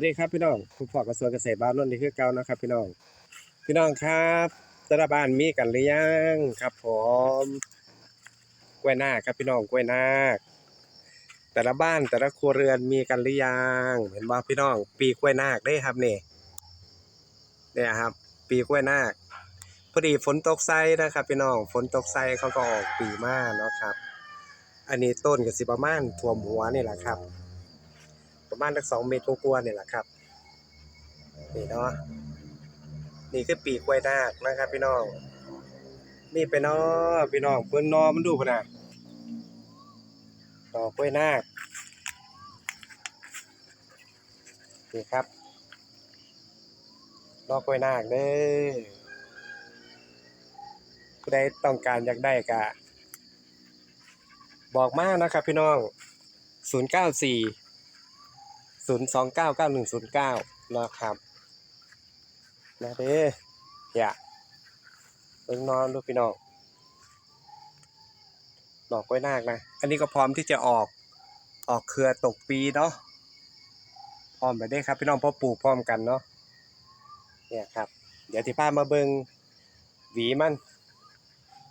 วัสดีครับพี่น้องคุณพ่อกระทรวงเกษตรบ้านนนท์นี่คือเก่านะครับ พี่น้อง พี่น้องครับแต่ละบ้านมีกันหรือยังครับ ผมกล้วยนาครับพี่น้องกล้วยนาแต่ละบ้านแต่ละครัวเรือนมีกันหรือยังเห็นบ่พี่น้อง ปีกล้วยนาคได้ครับนี่เนี่ยครับ ปีกล้วยนาคพอดีฝนตกไซนะครับ พี่น้องฝนตกไซเขาก็ออกปีมากเนาะครับ อันนี้ต้นก็สิประมาณท่วมหัวนี่แหละครับ ประมาณสักสองเมตรกว่าๆนี่แหละครับนี่เนาะนี่คือปีกกล้วยนาคนะครับ พี่น้องนี่ไปเนาะพี่น้องเพิ่นนอมันดูพุ่นน่ะดอกกล้วยนาคนี่ครับดอกกล้วยนาคเด้อผู้ใดต้องการอยากได้ก็บอกมากนะครับพี่น้อง 094 ศูนย์สองเก้าเก้าหนึ่งศูนย์เก้านะครับนะเด้อย่าเบิ่งนอนดูพี่น้องดอกกล้วยนาคนะ อันนี้ก็พร้อมที่จะออกออกเครือตกปีเนาะพร้อมไปได้ครับ พี่น้องพอปลูกพร้อมกันเนาะเนี่ยครับ เดี๋ยวที่พามาเบิงหวีมัน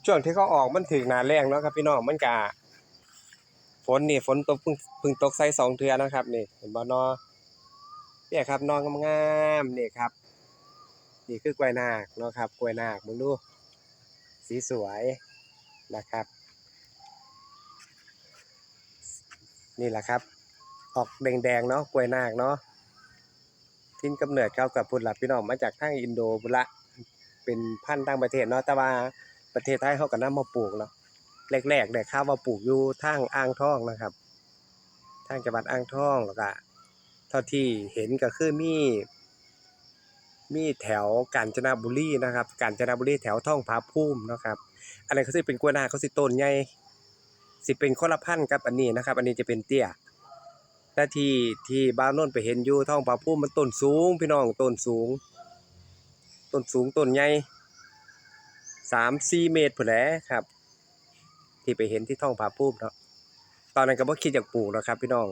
ช่วงที่เขาออกมันถึงนาแรงเนาะครับพี่น้องมันกะ นนี่ฝนตกเพิ่งเพิ่งตกใส่สองเทือนะครับนี่เห็นบ่นอเนี่ยครับนอนงามๆนี่ครับ นี่คือกล้วยนาคเนาะครับกล้วยนาคมึงดูสีสวยนะครับ นี่แหละครับ ออกแดงๆเนาะกล้วยนาคเนาะทิ้นกำเนิดเขากับพุ่นหลับพี่น้องมาจากทางอินโดพุ่นละเป็นพันธุ์ต่างประเทศเนาะแต่ว่าประเทศไทยเขาก็นำมาปลูกเนาะ แรกๆเนี่ยข้าวมาปลูกอยู่ทางอ่างทองนะครับ ทางจังหวัดอ่างทองแล้วก็เท่าที่เห็นก็คือมี มีแถวกาญจนบุรีนะครับ กาญจนบุรีแถวท่องผาภูมินะครับ อันนั้นเขาสิเป็นกล้วยนาเขาสิต้นใหญ่สิเป็นคนละพันธุ์กับอันนี้นะครับ อันนี้จะเป็นเตี้ยแต่ที่ที่บ้านโน้นไปเห็นอยู่ท่องผาภูมิมันต้นสูง พี่น้องต้นสูงต้นสูงต้นใหญ่สามสี่เมตรพุ่นแหละครับ ที่ไปเห็นที่ท้องผาภูมิเนาะตอนนั้นก็บ่คิดอยากปลูกหรอกครับ พี่น้อง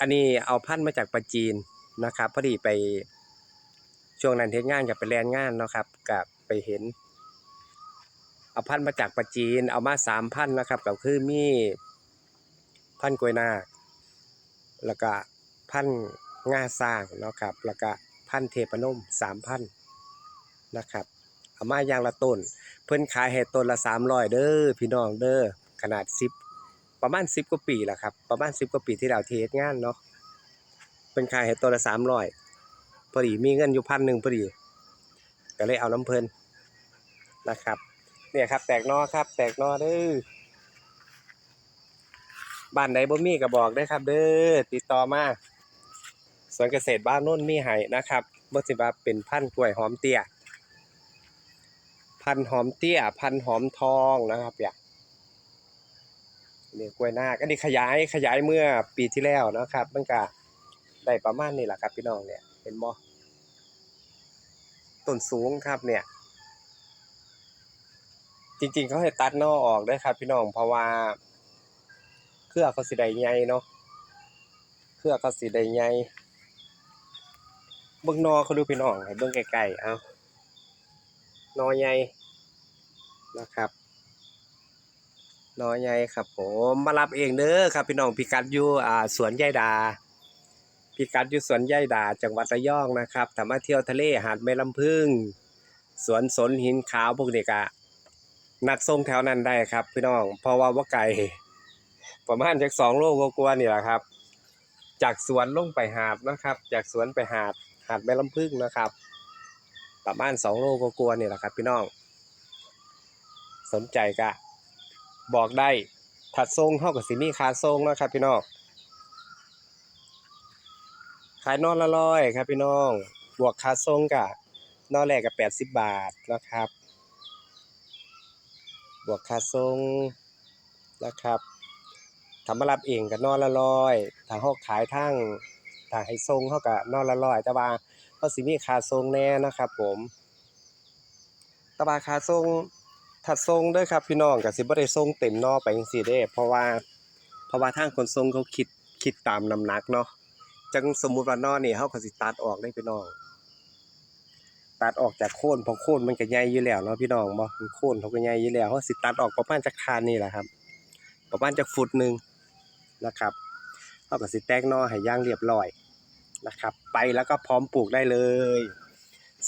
อันนี้เอาพันธุ์มาจากประจีนนะครับพอดีไปช่วงนั้นเฮ็ดงานกับไปแลนงานเนาะครับกับไปเห็น เอาพันธุ์มาจากประจีน เอามาสามพันธุ์นะครับก็คือมีพันธุ์กล้วยนาคแล้วก็พันธุ์ง่าสร้างเนาะครับ แล้วก็พันธุ์เทพนมสามพันธุ์นะครับเอามาอย่างละต้น เพิ่นขายให้ต้นละ300เด้อพี่น้องเด้อขนาด10ประมาณ10กว่าปีละครับ ประมาณ10กว่าปีที่แล้วที่เฮ็ดงานเนาะเพิ่นขายให้ต้นละ300พอดีมีเงินอยู่พันหนึ่งพอดีก็เลยเอาน้ำเพิ่นนะครับ เนี่ยครับ แตกนอครับ แตกนอเด้อบ้านใดบ่มีก็บอกได้ครับ เด้อติดต่อมาสวนเกษตรบ้านโน้นมีให้นะครับบ่สิว่าเป็นพันธุ์กล้วยหอมเตี้ย พันธุ์หอมเตี้ย พันธุ์หอมทองนะครับอย่านี่กล้วยนาคอันนี้ขยายขยายเมื่อปีที่แล้วนะครับมันก็ได้ประมาณนี้แหละครับพี่น้องเนี่ยเห็นบ่ต้นสูงครับเนี่ย จริงๆเขาให้ตัดนอออกได้ครับ พี่น้องเพราะว่า เครือเขาสิได้ใหญ่เนาะเครือเขาสิได้ใหญ่เบิ่งนอเขาดูพี่น้องให้เบิ่งไกลๆเอานอใหญ่ นะครับน้อใหญ่ครับผมมารับเองเด้อครับ พี่น้องพิกัดอยู่อ่าสวนยายดาพิกัดอยู่สวนยายดา จังหวัดระยองนะครับถ้ามาเที่ยวทะเลหาดแม่ลำพึงสวนสนหินขาวพวกนี้ก็นัดส่งแถวนั้นได้ครับ พี่น้องเพราะว่าว่าไกลประมาณจากสองโลกว่าๆนี่แหละครับ จากสวนลงไปหาดนะครับ จากสวนไปหาดหาดแม่ลำพึงนะครับ ประมาณสองโลกว่าๆนี่แหละครับ พี่น้อง สนใจก็บอกได้ถัดทรงเท่ากับสิมีคาทรงนะครับพี่น้องขายนอนละร้อยครับพี่น้อง บวกคาทรงกับนอนแรกกับแปดสิบบาทนะครับ บวกคาทรงนะครับทำมารับเองกับนอนละร้อยถ้าเขาขายทั้งถ้าให้ทรงเขากับนอนละร้อยแต่ว่าเขาสิมีคาทรงแน่นะครับผมตว่าคาทรง ถัดทรงเด้วยครับพี่น้องก็สิบ่ได้ทรงเต็มนอไปจังซี่เด้เพราะว่าเพราะว่าทางขนส่งเขาคิดคิดตามน้ำหนักเนาะจังสมมุติว่านอนี่เฮาก็สิตัดออกได้พี่น้อง ตัดออกจากโคนเพราะโคนมันก็ใหญ่อยู่แล้วเนาะพี่น้องบ่มันโคนเขาก็ใหญ่อยู่แล้วเฮาสิตัดออกประมาณจักคานนี่แหละครับ ประมาณจักฟุตหนึ่งนะครับเฮาก็สิแตกนอให้ย่างเรียบร้อยนะครับ ไปแล้วก็พร้อมปลูกได้เลย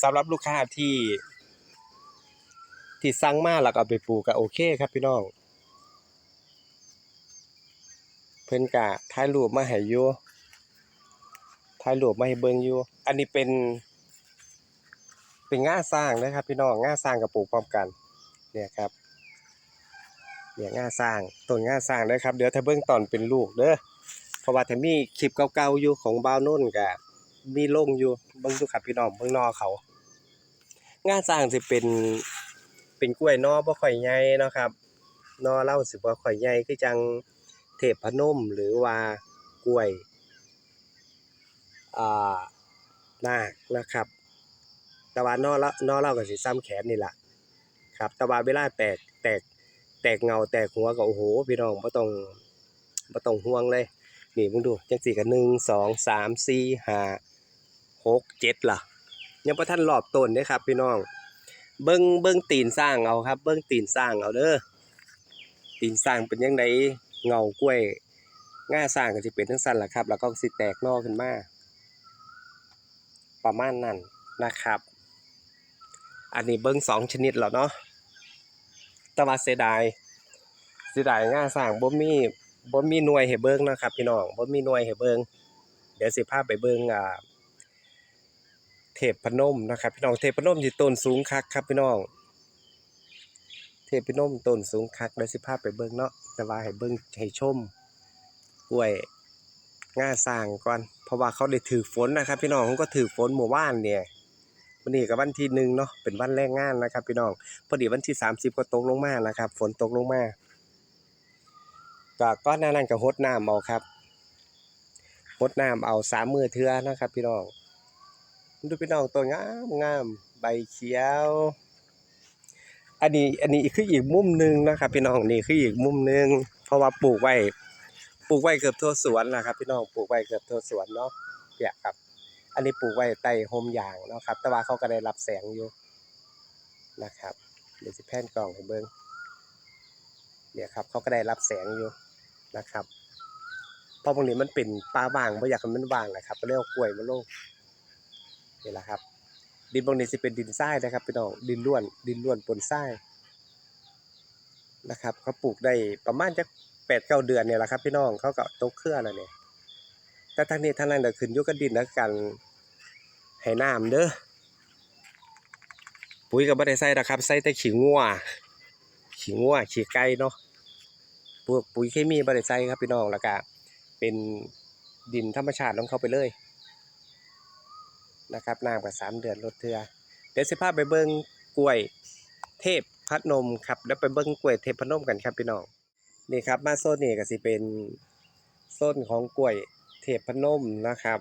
สำหรับลูกค้าที่ ที่สั่งมาแล้วก็เอาไปปลูกก็โอเคครับพี่น้อง เพิ่นก็ถ่ายรูปมาให้อยู่ถ่ายรูปมาให้เบิ่งอยู่ อันนี้เป็น เป็นง่าสร้างนะครับ พี่น้องง่าสร้างกับปลูกพร้อมกัน เนี่ยครับเนี่ยง่าสร้างต้นง่าสร้างเด้อครับ เดี๋ยวถ้าเบิ่งตอนเป็นลูกเด้อเพราะว่าถ้ามีคลิปเก่าๆอยู่ของบ่าวนุ่นก็มีลงอยู่เบิ่งดูครับพี่น้องเบิ่งนอเขา ง่าสร้างสิเป็น เป็นกล้วยนอบ่ค่อยใหญ่นะครับนอเล่าสิบ่ค่อยใหญ่คือจังเทพพนมหรือว่ากล้วยอ่านาคนะครับ แต่ว่านอละนอเล่าก็สิซ้ำแขนนี่แหละครับแต่ว่าเวลาแตกแตกแตกเงาแตกหัวก็โอ้โหพี่น้องบ่ต้องบ่ต้องห่วงเลยนี่มึงดูจังสี่ก็หนึ่งสองสามสี่ห้าหกเจ็ดล่ะยังบ่ทันรอบต้นเด้ครับพี่น้อง เบิ่งเบิ่งตีนสร้างเอาครับ เบิ่งตีนสร้างเอาเด้อตีนสร้างเป็นยังไงเงากล้วยง่าสร้างก็สิเป็นทั้งสั้นละครับ แล้วก็สิแตกนอขึ้นมาประมาณนั้นนะครับ อันนี้เบิ่งสองชนิดแล้วเนาะต่ว่าเสียดายเสียดายง่าสร้างบ่มีบ่มีหน่วยให้เบิ่งนะครับ พี่น้องบ่มีหน่วยให้เบิ่งเดี๋ยวสิพาพไปเบิ่งอ่า ทพพนมนะครับพี่น้องเทพพนมที่ต้นสูงคักครับพี่น้อง เทพพนมต้นสูงคักเดี๋ยวสิพาไปเบิ่งเนาะแต่ว่าให้เบิ่งให้ชมกล้วยง่าสร้างก่อนเพราะว่าเขาได้ถือฝนนะครับ พี่น้องเขาก็ถือฝนเมื่อวานเนี่ยวันนี้ก็วันที่หนึ่งเนาะเป็นวันแรงงานนะครับ พี่น้องพอดีวันที่สามสิบก็ตกลงมานะครับ ฝนตกลงมาก็ก้อนหนานั้นก็หดน้ำเอาครับหดน้ำเอาสามมือเทือนะครับ พี่น้อง ดูพี่น้องตัวงามงามใบเขียว อันนี้อันนี้คืออีกมุมหนึ่งนะครับ พี่น้องนี่คืออีกมุมหนึ่งเพราะว่าปลูกไว้ปลูกไว้เกือบทั่วสวนนะครับ พี่น้องปลูกไว้เกือบทั่วสวนเนาะเนี่ยครับ อันนี้ปลูกไว้ใต้โฮมยางเนาะครับ แต่ว่าเขาก็ได้รับแสงอยู่นะครับ เดี๋ยวสิแผ่นกล่องให้เบิ้งเนี่ยครับเขาก็ได้รับแสงอยู่นะครับเพราะบางทีมันเป็นป่าว่างไม่อยากให้มันว่างนะครับก็เลยเอากล้วยมาลง นี่แหละครับ ดินบางนี้สิเป็นดินทรายนะครับพี่น้องดินล้วน ดินล้วนปนทรายนะครับเขาปลูกได้ประมาณจักแปดเก้าเดือนเนี่ยแหละครับพี่น้องเขาก็ตกเครือแล้วเนี่ยแต่ทางนี้ทางนั้นเดี๋ยวขึ้นยู่กับดินแล้วกันให้น้ำเด้อปุ๋ยก็บ่ได้ใส่นะครับใส่แต่ขี้งัวขี้งัวขี้ไก่เนาะปุ๋ยเคมีบ่ได้ใส่ครับพี่น้องแล้วก็เป็นดินธรรมชาติของเขาไปเลย นะครับน้ำกับสามเดือนลดเทือเดี๋ยวสิพาไปเบิ้งกล้วยเทพพัดนมครับแล้วไปเบิ้งกล้วยเทพพันมกันครับพี่น้องนี่ครับมาโซนนี่ก็สิเป็นโซนของกล้วยเทพพันมนะครับ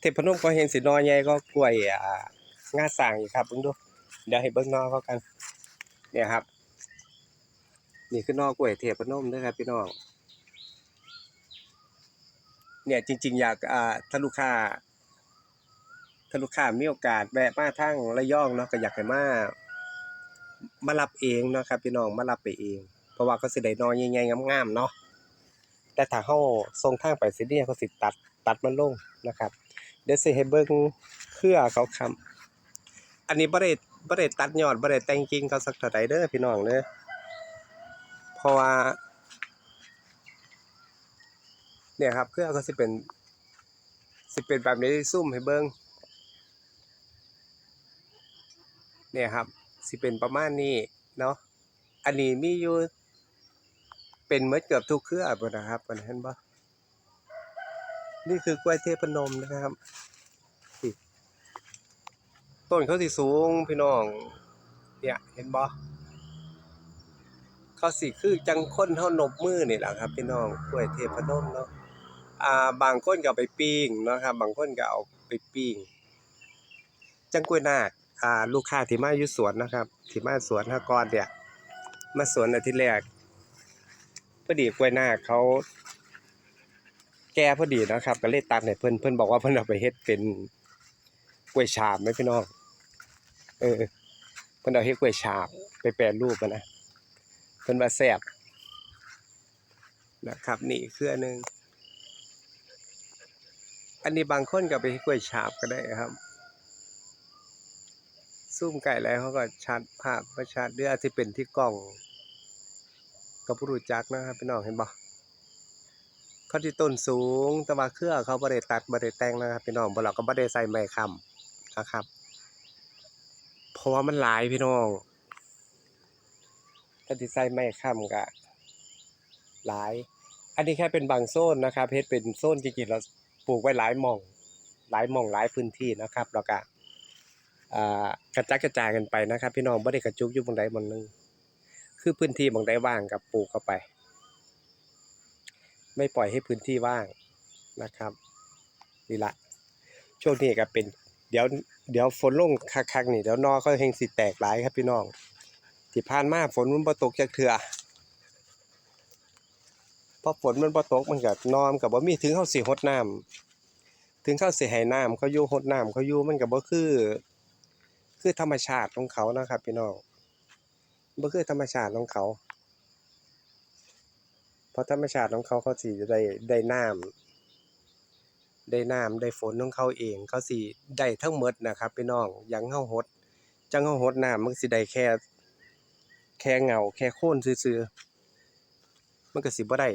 เทพพันมก็เห็นสีนอใหญ่ก็กล้วยอ่างาสร้างอยู่ครับเบิ่งดูเดี๋ยวให้เบิ้งนอเขากันเนี่ยครับ นี่คือนอกล้วยเทพพันมนะครับพี่น้องเนี่ยจริง ๆ อยากอ่าถ้าลูกค้า ถ้าลูกค้ามีโอกาสแวะมาทางระยองเนาะก็อยากให้มามารับเองเนาะครับพี่น้องมารับไปเอง เพราะว่าเขาสิได้นอนใหญ่ๆงามๆเนาะแต่ถ้าเฮาส่งทางไปสิเนี่ยเขาสิตัดตัดมันลงนะครับ เดี๋ยวสิให้เบิ่งเครือเขาคำอันนี้บ่ได้บ่ได้ตัดยอดบ่ได้แต่งกิ่งเขาสักเท่าใดเด้อพี่น้องเด้อเพราะว่า เนี่ยครับเครือเขาสิเป็นสิเป็นแบบนี้ซุ่มให้เบิ่ง เนี่ยครับสิเป็นประมาณนี้เนาะอันนี้มีอยู่เป็นเมื่อเกือบทุกเครือบ่นะครับมันเห็นบ่นี่คือกล้วยเทพนมนะครับต้นเขาสิสูงพี่น้อง เนี่ยเห็นบ่เขาสิคือจังคนเท่านบมือนี่แหละครับ พี่น้องกล้วยเทพนมเนาะอ่าบางคนก็ไปปิ้งนะครับ บางคนก็เอาไปปิ้งจังกล้วยนาค อ่าลูกค้าที่มาอยู่สวนนะครับที่มาสวนฮากรเนี่ยมาสวนอาทิตย์แรกพอดีกล้วยนาเขาแก่พอดีนะครับ ก็เลยตัดให้เพิ่นเพิ่นบอกว่าเพิ่นเอาไปเฮ็ดเป็นกล้วยฉาบไหมพี่น้องเออเพิ่นเอาเฮ็ดกล้วยฉาบไปแปรรูปนะเพิ่นว่าแซ่บนะครับ นี่คืออันหนึงอันนี้บางคนก็ไปเฮ็ดกล้วยฉาบก็ได้ครับ ซูมไก่แล้วเขาก็ชัดภาพประชัดเรือที่เป็นที่กล้องก็บ่รู้จักนะครับพี่น้องเห็นบ่เขาที่ต้นสูงแต่ว่าเครือเขาบ่ได้ตัดบ่ได้แต่งนะครับพี่น้องบ่เราก็บ่ได้ใส่ไม้ค้ำนะครับ เพราะว่ามันหลายพี่น้องถ้าที่ใส่ไม้ค้ำก็หลาย อันนี้แค่เป็นบางโซนนะครับเฮ็ดเป็นโซนจริงๆเราปลูกไว้หลายหม่อง หลายหม่องหลายพื้นที่นะครับแล้วก็ กระจัดกระจายกันไปนะครับ พี่น้องบ่ได้กระจุกอยู่บางใดบางหนึงคือพื้นที่บางใดว่างกับปลูกเข้าไป ไม่ปล่อยให้พื้นที่ว่างนะครับนี่ละช่วงนี้ก็เป็น เดี๋ยวเดี๋ยวฝนลงคักๆนี่เดี๋ยวนอเขาเฮงสิแตกหลายครับพี่น้องที่ผ่านมาฝนมันบ่ตกจักเทื่อพอฝนมันบ่ตกมันก็นอนก็บ่มีถึงเฮาสิรดน้ำถึงเขาสิให้น้ำเขาอยู่รดน้ำเขาอยู่มันก็บ่คือ คือธรรมชาติของเขานะครับ พี่น้องบ่คือธรรมชาติของเขา เพราะธรรมชาติของเขาเขาสิได้ได้น้ำได้น้ำได้ฝนของเขาเอง เขาสิได้ทั้งหมดนะครับ พี่น้องยังเฮาหด จังเฮาหดน้ำมันสิได้แค่ แค่เงาแค่โค่นซื่อๆมันก็สิบ่ได้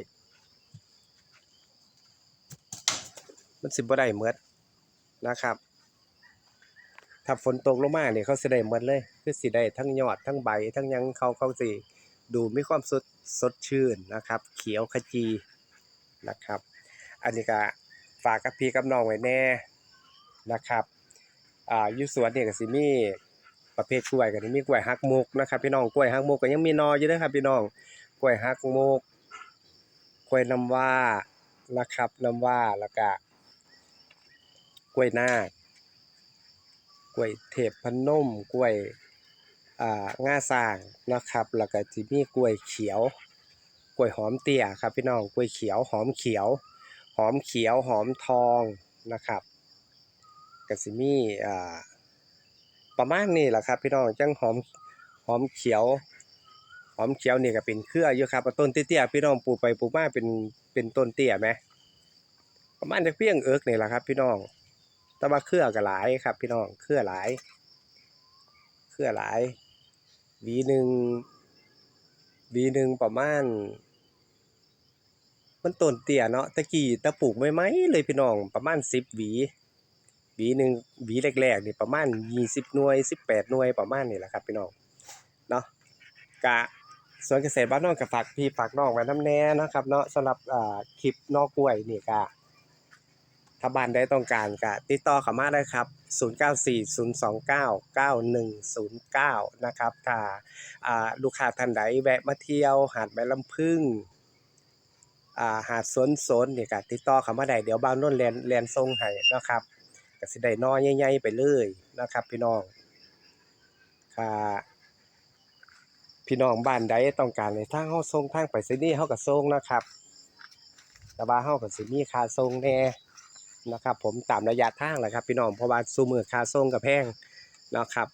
มันสิบ่ได้หมดนะครับ ถ้าฝนตกลงมาเนี่ยเขาสิได้หมดเลย คือสิได้ทั้งยอดทั้งใบ ทั้งยังเขาเขาสิดูมีความสดสดชื่นนะครับ เขียวขจีนะครับ อันนี้ก็ฝากกับพี่กับน้องไว้แน่นะครับอ่าอยู่สวนเนี่ยก็สิมีประเภทกล้วยก็สิมีกล้วยฮักมุกนะครับ พี่น้องกล้วยฮักมุกก็ยังมีนออยู่เด้อครับพี่น้องกล้วยฮักมุกกล้วยน้ำว้านะครับน้ำว้าแล้วก็กล้วยนาค ล้วยเทพพนมกล้วยอ่างาสร้างนะครับแล้วก็สิมีกล้วยเขียวกล้วยหอมเตี้ยครับพี่น้องกล้วยเขียวหอมเขียว หอมเขียวหอมทองนะครับก็สิมีอ่าประมาณนี้แหละครับพี่น้องจังหอมหอมเขียวหอมเขียวนี่ก็เป็นเครืออยู่ครับต้นเตี้ยๆพี่น้องปลูกไปปลูกมาเป็นเป็นต้นเตี้ยไหมประมาณจะเพียงเอิกนี่แหละครับพี่น้อง แต่ว่าเครือก็หลายครับ พี่น้องเครือหลาย เครือหลายวีหนึ่งวีหนึ่งประมาณ มันต้นเตี้ยเนาะตะกี้ตะปลูกไม่ไหมเลยพี่น้องประมาณสิบหวีหวีหนึ่งหวีแรกๆนี่ประมาณยี่สิบหน่วยสิบแปดหน่วยประมาณนี่แหละครับ พี่น้องเนาะกะสวนเกษตรบ้านนอกกับฝากพี่ฝากน้องไว้น้ำแน่นะครับ เนาะสำหรับคลิปนอกกล้วยนี่กะ ถ้าบ้านใดต้องการก็ติดต่อเขามาได้ครับ 0940299109 นะครับถ้าอ่าลูกค้าท่านใดแวะมาเที่ยวหาดแม่ลำพึ่งอ่าหาดสวนสนนี่ก็ติดต่อเขามาได้เดี๋ยวบ้านโน้นแลนแลนส่งให้นะครับก็สิได้นอใหญ่ๆไปเลยนะครับ พี่น้องค่ะพี่น้องบ้านใดต้องการให้ทางเฮาส่งทางไปรษณีย์เฮาก็ส่งนะครับ แต่ว่าเฮาก็สิมีค่าส่งแน่ นะครับ ผมตามระยะทางแหละครับ พี่น้องเพราะว่าซูมือคาส่งกับแพงนะครับ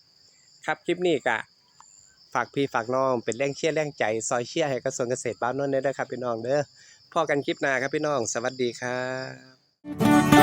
ครับคลิปนี้ก็ฝากพี่ฝากน้องเป็นแรงเชียร์แรงใจซอยเชียร์ให้กระทรวงเกษตรบ้านโนนท์ได้ครับพี่น้องเด้อพอกันคลิปหน้าครับพี่น้อง สวัสดีครับ